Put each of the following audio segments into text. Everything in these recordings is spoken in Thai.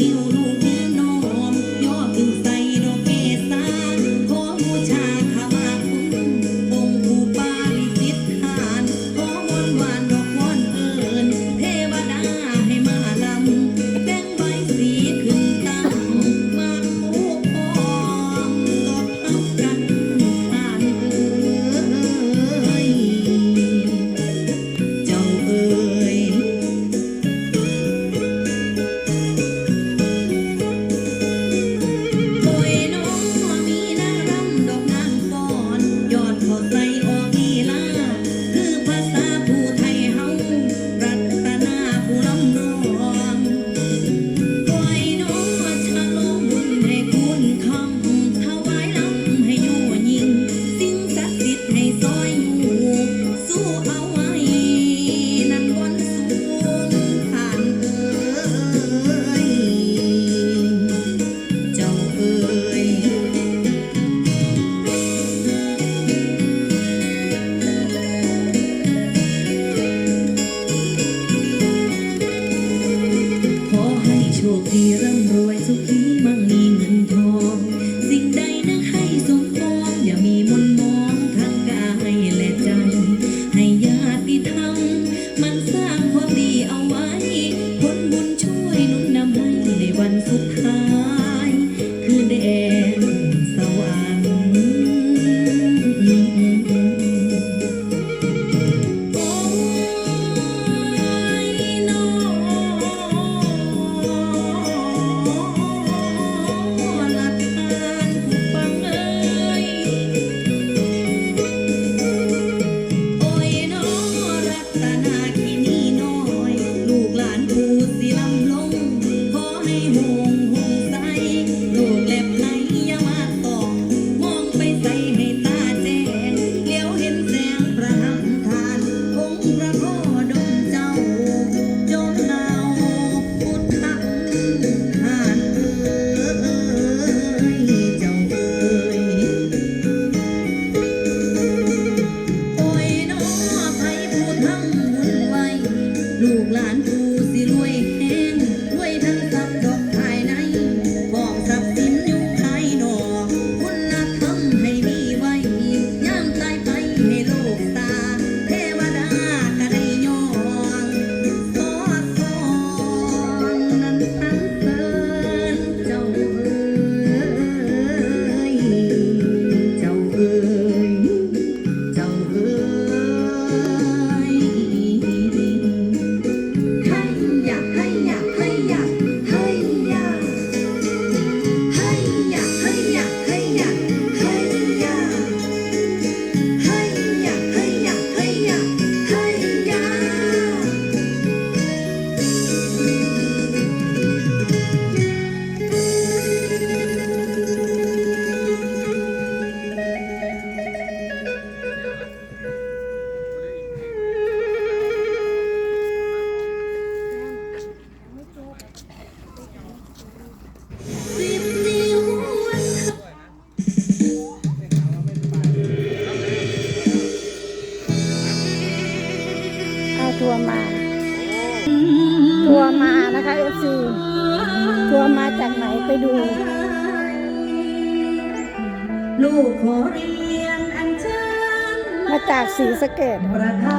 you โชคดีร่ำรวย มา ทัวมานะคะเอฟซีตัวมาจากไหนไปดู ลูกขอเรียนอันเชิญมาจากสีสเกต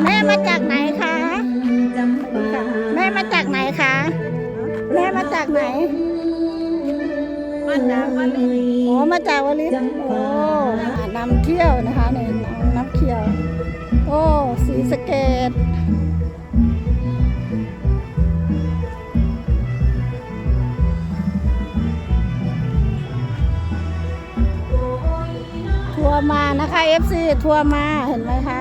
แม่มาจากไหนคะแม่มาจากไหนคะแม่มาจากไหนมาจากวลิโอ้มาจากวลิโอ้นำเที่ยวนะคะในน้ำเขียว โอ้สีสเกต FC ทัวร์มาเห็นไหมคะ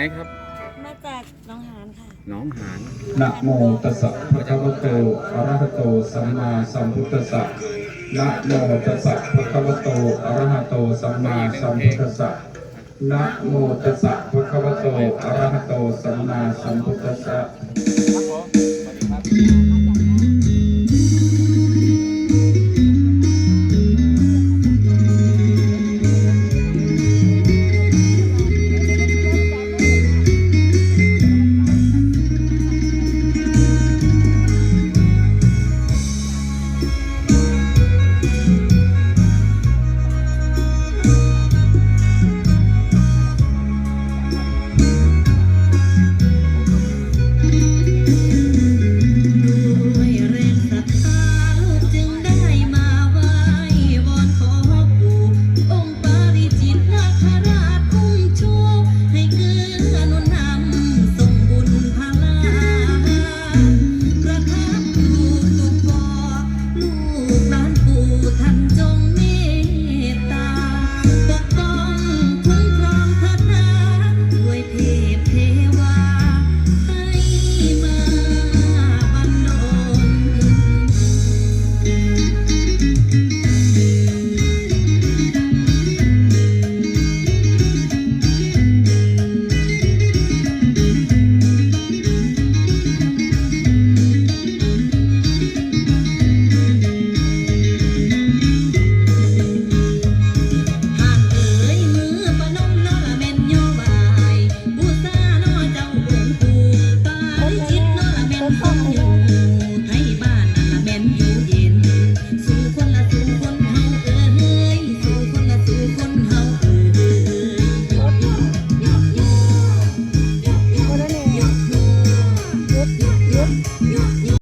จากไหนครับ มาจากหน้องหานค่ะหน้องหาน นะโมตัสสะภะคะวะโตอะระหะโตสัมมาสัมพุทธัสสะนะโมตัสสะภะคะวะโตอะระหะโตสัมมาสัมพุทธัสสะนะโมตัสสะภะคะวะโตอะระหะโตสัมมาสัมพุทธัสสะ